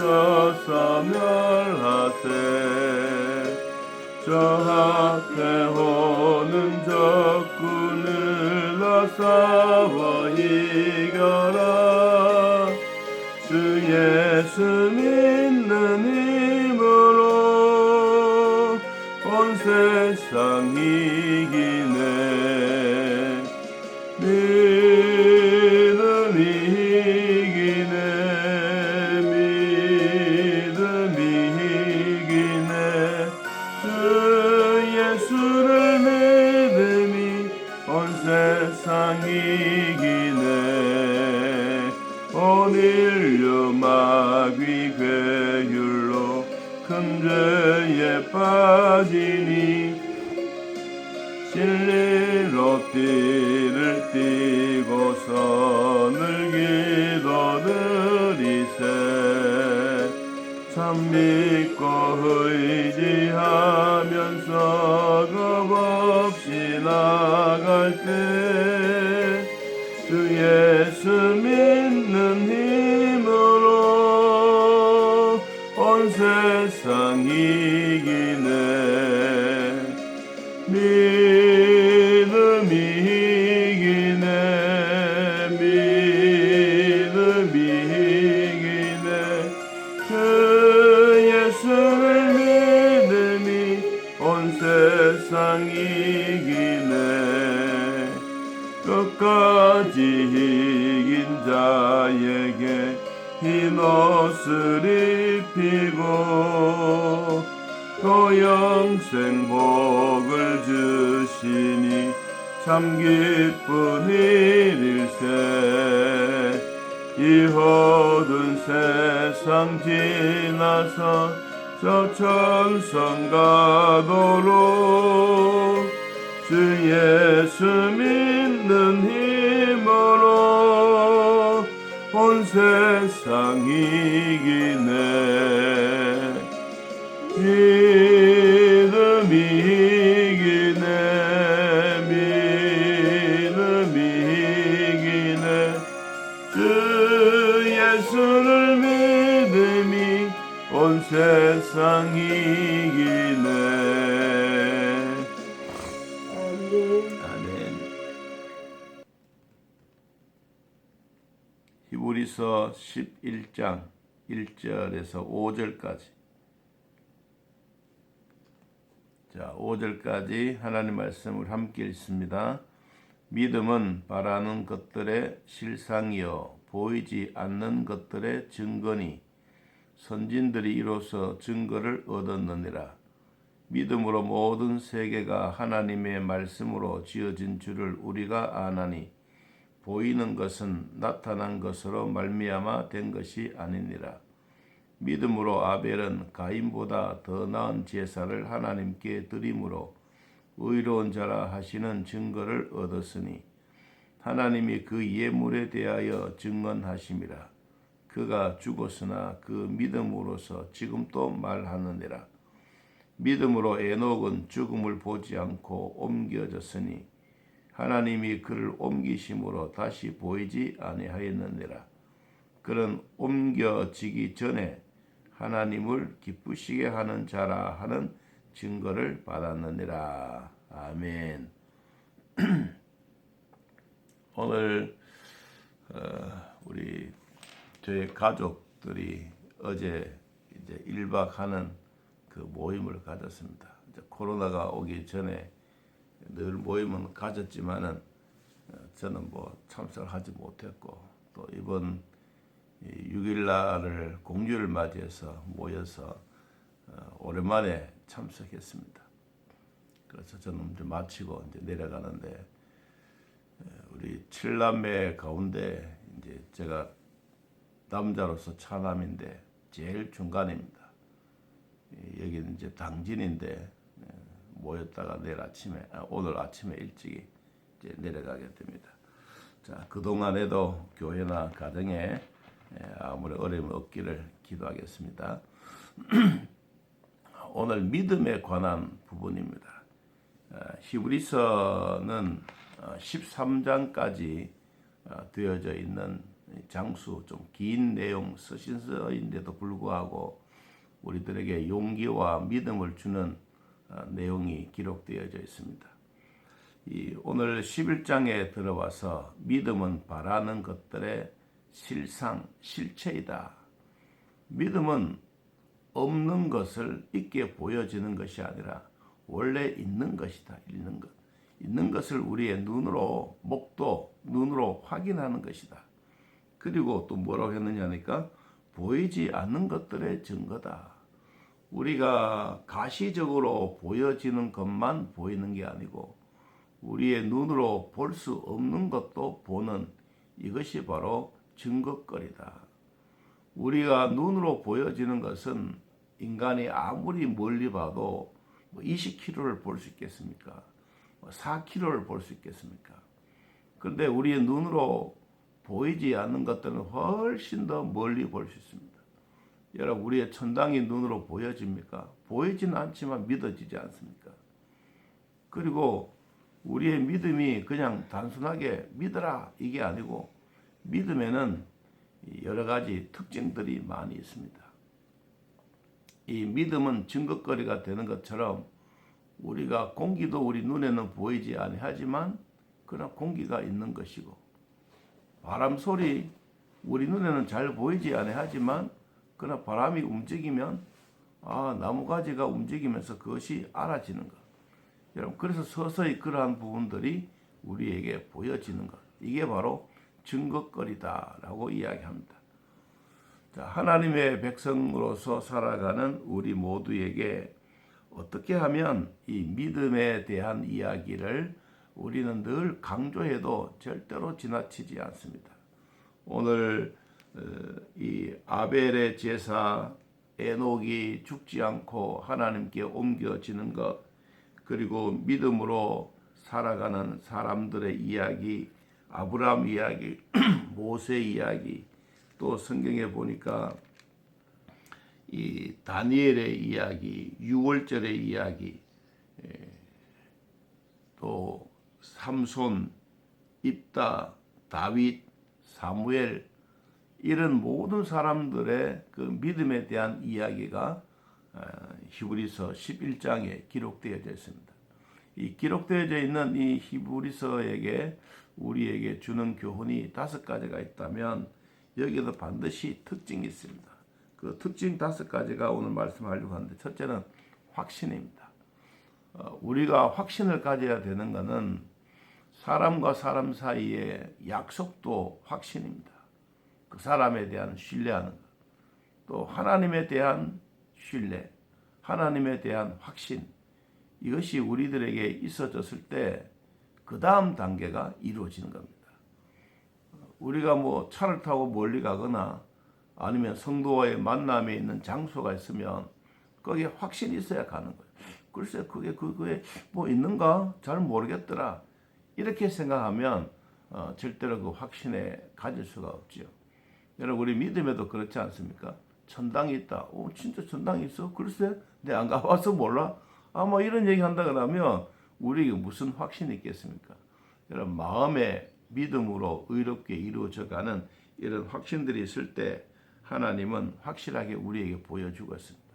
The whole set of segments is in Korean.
다쳐서 멸하세. 저 앞에 오는 적군을 나 싸워 이겨라. 주 예수 믿는 힘으로 온 세상 이기 나갈 때 지 이긴 자에게 흰 옷을 입히고 또 영생 복을 주시니 참 기쁜 일일세. 이 허든 세상 지나서 저 천성 가도록 주 예수 믿는 힘 세상 이기네 믿음이 이기네 믿음이 이기네 주 예수를 믿음이 온 세상 이 히브리서 11장 1절에서 5절까지. 자, 5절까지 하나님 말씀을 함께 읽습니다. 믿음은 바라는 것들의 실상이요 보이지 않는 것들의 증거니 선진들이 이로써 증거를 얻었느니라. 믿음으로 모든 세계가 하나님의 말씀으로 지어진 줄을 우리가 아나니 보이는 것은 나타난 것으로 말미암아 된 것이 아니니라. 믿음으로 아벨은 가인보다 더 나은 제사를 하나님께 드림으로 의로운 자라 하시는 증거를 얻었으니 하나님이 그 예물에 대하여 증언하심이라. 그가 죽었으나 그 믿음으로서 지금도 말하느니라. 믿음으로 에녹은 죽음을 보지 않고 옮겨졌으니 하나님이 그를 옮기심으로 다시 보이지 아니하였느니라. 그는 옮겨지기 전에 하나님을 기쁘시게 하는 자라 하는 증거를 받았느니라. 아멘. 오늘 어, 우리 저희 가족들이 어제 이제 1박 하는 그 모임을 가졌습니다. 코로나가 오기 전에 늘 모임은 가졌지만은 어, 저는 뭐 참석하지 못했고 또 이번 6일 날을 공휴를 맞이해서 모여서 어, 오랜만에 참석했습니다. 그래서 저는 이제 마치고 이제 내려가는데 우리 칠남매 가운데 이제 제가 남자로서 차남인데 제일 중간입니다. 여기는 이제 당진인데 모였다가 내일 아침에 아, 오늘 아침에 일찍 이제 내려가게 됩니다. 자 그동안에도 교회나 가정에 아무리 어려움이 없기를 기도하겠습니다. 오늘 믿음에 관한 부분입니다. 어, 히브리서는 13장까지 되어져 있는 장수 좀 긴 내용 서신서인데도 불구하고 우리들에게 용기와 믿음을 주는 어, 내용이 기록되어져 있습니다. 이 오늘 11장에 들어와서 믿음은 바라는 것들의 실상, 실체이다. 믿음은 없는 것을 있게 보여지는 것이 아니라 원래 있는 것이다. 있는 것. 있는 것을 우리의 눈으로, 목도 눈으로 확인하는 것이다. 그리고 또 뭐라고 했느냐니까 보이지 않는 것들의 증거다. 우리가 가시적으로 보여지는 것만 보이는 게 아니고 우리의 눈으로 볼 수 없는 것도 보는 이것이 바로 증거거리다. 우리가 눈으로 보여지는 것은 인간이 아무리 멀리 봐도 20km를 뭐볼수 있겠습니까? 4km를 뭐볼수 있겠습니까? 그런데 우리의 눈으로 보이지 않는 것들은 훨씬 더 멀리 볼 수 있습니다. 여러분, 우리의 천당이 눈으로 보여집니까? 보이지는 않지만 믿어지지 않습니까? 그리고 우리의 믿음이 그냥 단순하게 믿어라 이게 아니고 믿음에는 여러 가지 특징들이 많이 있습니다. 이 믿음은 증거거리가 되는 것처럼 우리가 공기도 우리 눈에는 보이지 아니하지만 그러나 공기가 있는 것이고 바람 소리 우리 눈에는 잘 보이지 아니하지만 그러나 바람이 움직이면 아 나무가지가 움직이면서 그것이 알아지는 것. 여러분 그래서 서서히 그러한 부분들이 우리에게 보여지는 것. 이게 바로 증거거리다라고 이야기합니다. 자, 하나님의 백성으로서 살아가는 우리 모두에게 어떻게 하면 이 믿음에 대한 이야기를 우리는 늘 강조해도 절대로 지나치지 않습니다. 오늘 어, 이 아벨의 제사 에녹이 죽지 않고 하나님께 옮겨지는 것 그리고 믿음으로 살아가는 사람들의 이야기 아브라함 이야기 모세 이야기 또 성경에 보니까 이 다니엘의 이야기, 유월절의 이야기, 또 삼손, 입다, 다윗, 사무엘 이런 모든 사람들의 그 믿음에 대한 이야기가 어, 히브리서 11장에 기록되어져 있습니다. 이 기록되어져 있는 이 히브리서에게 우리에게 주는 교훈이 다섯 가지가 있다면 여기에도 반드시 특징이 있습니다. 그 특징 다섯 가지가 오늘 말씀하려고 하는데 첫째는 확신입니다. 어, 우리가 확신을 가져야 되는 것은 사람과 사람 사이의 약속도 확신입니다. 그 사람에 대한 신뢰하는 것. 또 하나님에 대한 신뢰, 하나님에 대한 확신. 이것이 우리들에게 있어졌을 때 그 다음 단계가 이루어지는 겁니다. 우리가 뭐 차를 타고 멀리 가거나 아니면 성도와의 만남에 있는 장소가 있으면 거기에 확신이 있어야 가는 거예요. 글쎄 그게 그거에 뭐 있는가 잘 모르겠더라. 이렇게 생각하면 어, 절대로 그 확신에 가질 수가 없지요. 여러분 우리 믿음에도 그렇지 않습니까? 천당이 있다. 오 진짜 천당이 있어? 글쎄 내안 가봐서 몰라. 아뭐 이런 얘기 한다 그러면 우리에게 무슨 확신이 있겠습니까? 여러분 마음의 믿음으로 의롭게 이루어져가는 이런 확신들이 있을 때 하나님은 확실하게 우리에게 보여주고 있습니다.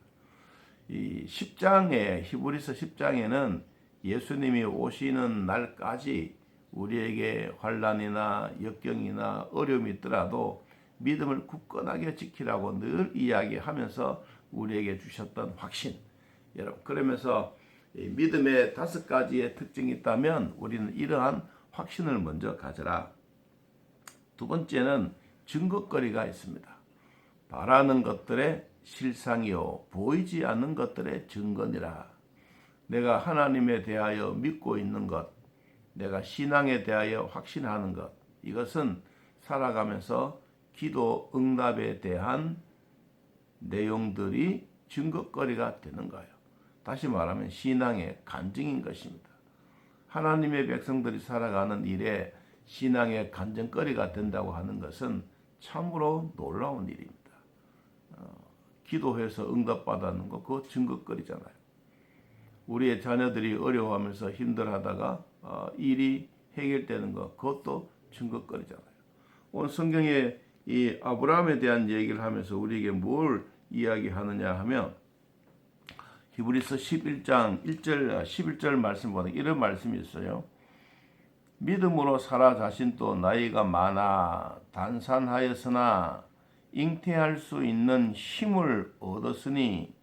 이 10장에 히브리서 10장에는 예수님이 오시는 날까지 우리에게 환란이나 역경이나 어려움이 있더라도 믿음을 굳건하게 지키라고 늘 이야기하면서 우리에게 주셨던 확신. 여러분 그러면서 믿음의 다섯 가지의 특징이 있다면 우리는 이러한 확신을 먼저 가져라. 두 번째는 증거거리가 있습니다. 바라는 것들의 실상이요 보이지 않는 것들의 증거니라. 내가 하나님에 대하여 믿고 있는 것, 내가 신앙에 대하여 확신하는 것, 이것은 살아가면서 기도 응답에 대한 내용들이 증거거리가 되는 거예요. 다시 말하면 신앙의 간증인 것입니다. 하나님의 백성들이 살아가는 일에 신앙의 간증거리가 된다고 하는 것은 참으로 놀라운 일입니다. 어, 기도해서 응답받았는 거 그거 증거거리잖아요. 우리의 자녀들이 어려워하면서 힘들하다가 어, 일이 해결되는 거 그것도 증거거리잖아요. 오늘 성경에 이 아브라함에 대한 얘기를 하면서 우리에게 뭘 이야기하느냐 하면 히브리서 11장 1절 11절 말씀 보면 이런 말씀이 있어요. 믿음으로 사라 자신도 나이가 많아 단산하였으나 잉태할 수 있는 힘을 얻었으니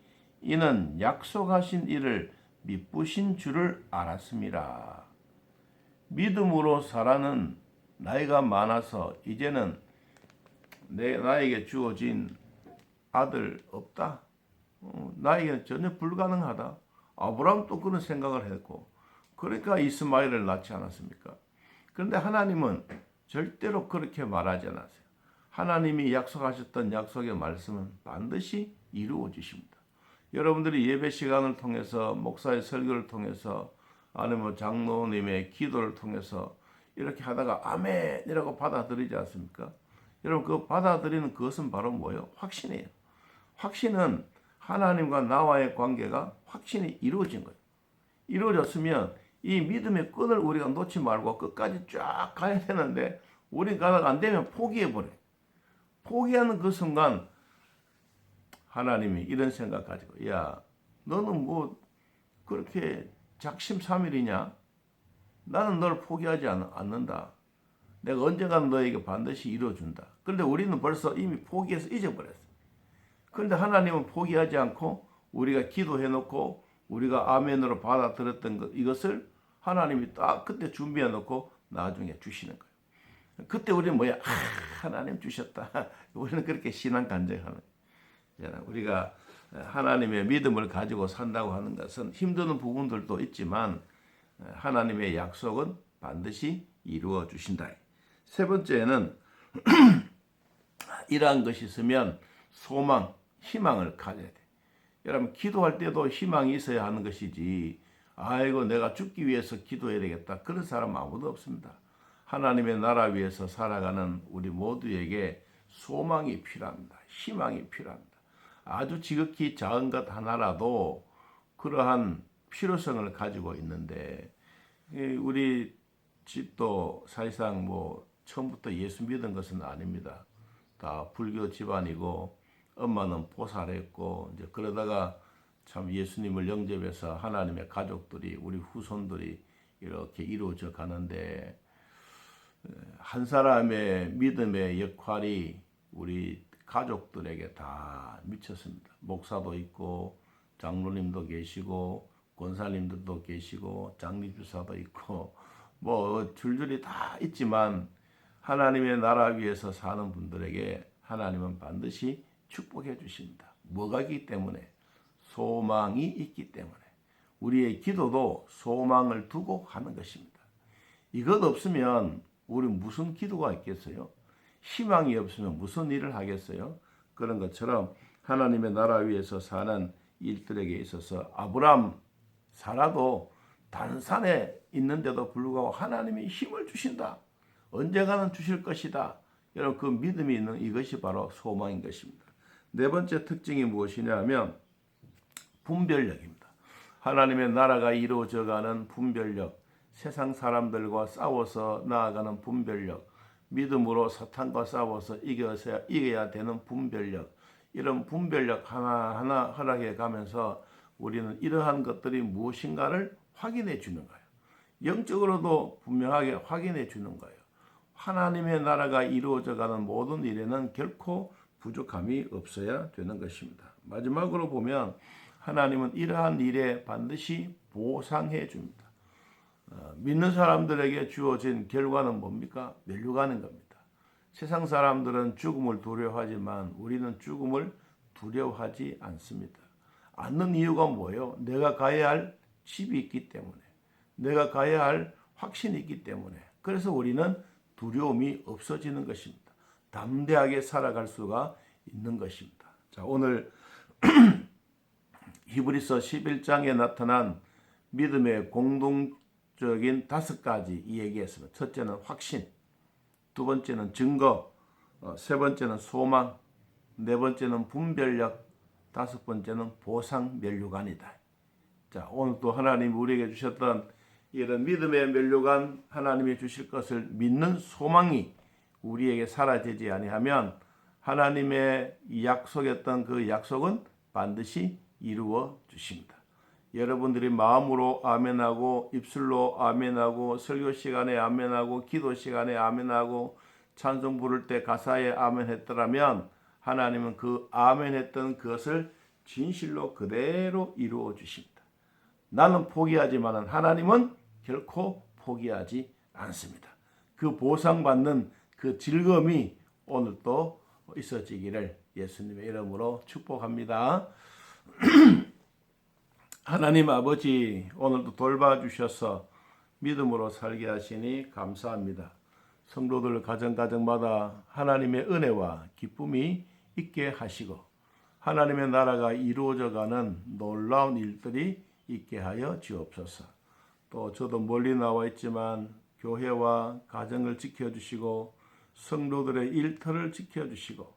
이는 약속하신 이를 미쁘신 줄을 알았습니다. 믿음으로 사라는 나이가 많아서 이제는 내 나에게 주어진 아들 없다. 어, 나에게는 전혀 불가능하다. 아브라함도 그런 생각을 했고, 그러니까 이스마엘을 낳지 않았습니까? 그런데 하나님은 절대로 그렇게 말하지 않았어요. 하나님이 약속하셨던 약속의 말씀은 반드시 이루어 주십니다. 여러분들이 예배 시간을 통해서 목사의 설교를 통해서 아니면 장로님의 기도를 통해서 이렇게 하다가 아멘이라고 받아들이지 않습니까? 여러분 그 받아들이는 그것은 바로 뭐예요? 확신이에요. 확신은 하나님과 나와의 관계가 확신이 이루어진 거예요. 이루어졌으면 이 믿음의 끈을 우리가 놓지 말고 끝까지 쫙 가야 되는데 우리 가다가 안 되면 포기해 버려. 포기하는 그 순간 하나님이 이런 생각 가지고 야 너는 뭐 그렇게 작심삼일이냐? 나는 널 포기하지 않, 않는다. 내가 언젠가는 너에게 반드시 이루어준다. 그런데 우리는 벌써 이미 포기해서 잊어버렸어. 그런데 하나님은 포기하지 않고 우리가 기도해놓고 우리가 아멘으로 받아들였던 것, 이것을 하나님이 딱 그때 준비해놓고 나중에 주시는 거예요. 그때 우리는 뭐야? 아, 하나님 주셨다. 우리는 그렇게 신앙 간증하는 거예요. 우리가 하나님의 믿음을 가지고 산다고 하는 것은 힘드는 부분들도 있지만 하나님의 약속은 반드시 이루어 주신다. 세 번째는 이러한 것이 있으면 소망, 희망을 가져야 돼. 여러분 기도할 때도 희망이 있어야 하는 것이지. 아이고 내가 죽기 위해서 기도해야 되겠다. 그런 사람 아무도 없습니다. 하나님의 나라 위해서 살아가는 우리 모두에게 소망이 필요합니다. 희망이 필요합니다. 아주 지극히 작은 것 하나라도 그러한 필요성을 가지고 있는데 우리 집도 사실상 뭐 처음부터 예수 믿은 것은 아닙니다. 다 불교 집안이고 엄마는 보살했고 이제 그러다가 참 예수님을 영접해서 하나님의 가족들이 우리 후손들이 이렇게 이루어져 가는데 한 사람의 믿음의 역할이 우리 가족들에게 다 미쳤습니다. 목사도 있고 장로님도 계시고 권사님들도 계시고 장리주사도 있고 뭐 줄줄이 다 있지만 하나님의 나라 위에서 사는 분들에게 하나님은 반드시 축복해 주십니다. 뭐가 있기 때문에 소망이 있기 때문에 우리의 기도도 소망을 두고 하는 것입니다. 이것 없으면 우리 무슨 기도가 있겠어요? 희망이 없으면 무슨 일을 하겠어요? 그런 것처럼 하나님의 나라 위에서 사는 일들에게 있어서 아브람 사라도 단산에 있는데도 불구하고 하나님이 힘을 주신다. 언젠가는 주실 것이다. 여러분 그 믿음이 있는 이것이 바로 소망인 것입니다. 네 번째 특징이 무엇이냐면 분별력입니다. 하나님의 나라가 이루어져가는 분별력, 세상 사람들과 싸워서 나아가는 분별력, 믿음으로 사탄과 싸워서 이겨야, 이겨야 되는 분별력, 이런 분별력 하나하나 허락해 가면서 우리는 이러한 것들이 무엇인가를 확인해 주는 거예요. 영적으로도 분명하게 확인해 주는 거예요. 하나님의 나라가 이루어져 가는 모든 일에는 결코 부족함이 없어야 되는 것입니다. 마지막으로 보면 하나님은 이러한 일에 반드시 보상해 줍니다. 어, 믿는 사람들에게 주어진 결과는 뭡니까? 멸류가는 겁니다. 세상 사람들은 죽음을 두려워하지만 우리는 죽음을 두려워하지 않습니다. 않는 이유가 뭐예요? 내가 가야 할 집이 있기 때문에, 내가 가야 할 확신이 있기 때문에. 그래서 우리는 두려움이 없어지는 것입니다. 담대하게 살아갈 수가 있는 것입니다. 자, 오늘 히브리서 11장에 나타난 믿음의 공동적인 다섯 가지 이야기했습니다. 첫째는 확신, 두 번째는 증거, 어, 세 번째는 소망, 네 번째는 분별력, 다섯 번째는 보상 면류관이다. 자, 오늘 또 하나님 우리에게 주셨던 이런 믿음의 면류관 하나님이 주실 것을 믿는 소망이 우리에게 사라지지 아니하면 하나님의 약속했던 그 약속은 반드시 이루어 주십니다. 여러분들이 마음으로 아멘하고 입술로 아멘하고 설교 시간에 아멘하고 기도 시간에 아멘하고 찬송 부를 때 가사에 아멘했더라면 하나님은 그 아멘했던 그것을 진실로 그대로 이루어 주십니다. 나는 포기하지만은 하나님은 결코 포기하지 않습니다. 그 보상받는 그 즐거움이 오늘 또 있어지기를 예수님의 이름으로 축복합니다. 하나님 아버지 오늘도 돌봐주셔서 믿음으로 살게 하시니 감사합니다. 성도들 가정가정마다 하나님의 은혜와 기쁨이 있게 하시고 하나님의 나라가 이루어져가는 놀라운 일들이 있게 하여 주옵소서. 또 저도 멀리 나와 있지만 교회와 가정을 지켜주시고 성도들의 일터를 지켜주시고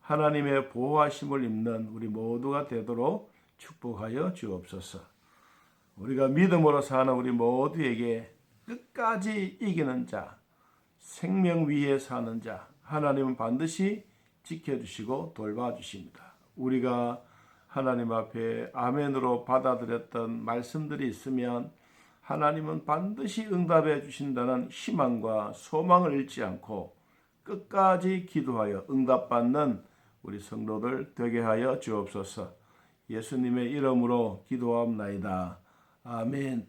하나님의 보호하심을 입는 우리 모두가 되도록 축복하여 주옵소서. 우리가 믿음으로 사는 우리 모두에게 끝까지 이기는 자, 생명 위에 사는 자, 하나님은 반드시 지켜주시고 돌봐주십니다. 우리가 하나님 앞에 아멘으로 받아들였던 말씀들이 있으면 하나님은 반드시 응답해 주신다는 희망과 소망을 잃지 않고 끝까지 기도하여 응답받는 우리 성도들 되게 하여 주옵소서. 예수님의 이름으로 기도합나이다. 아멘.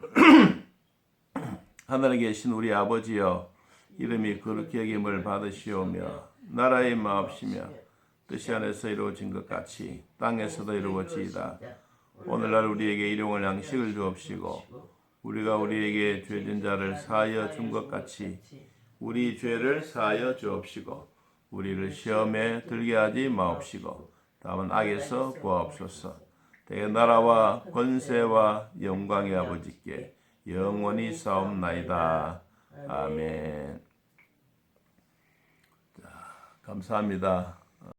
하늘에 계신 우리 아버지여 이름이 그렇게 여김을 받으시오며 나라의 마옵시며 뜻이 안에서 이루어진 것 같이 땅에서도 이루어지이다. 오늘날 우리에게 일용할 양식을 주옵시고 우리가 우리에게 죄진 자를 사하여 준 것 같이 우리 죄를 사하여 주옵시고 우리를 시험에 들게 하지 마옵시고 다만 악에서 구하옵소서. 대 나라와 권세와 영광의 아버지께 영원히 싸움나이다. 아멘. 자, 감사합니다.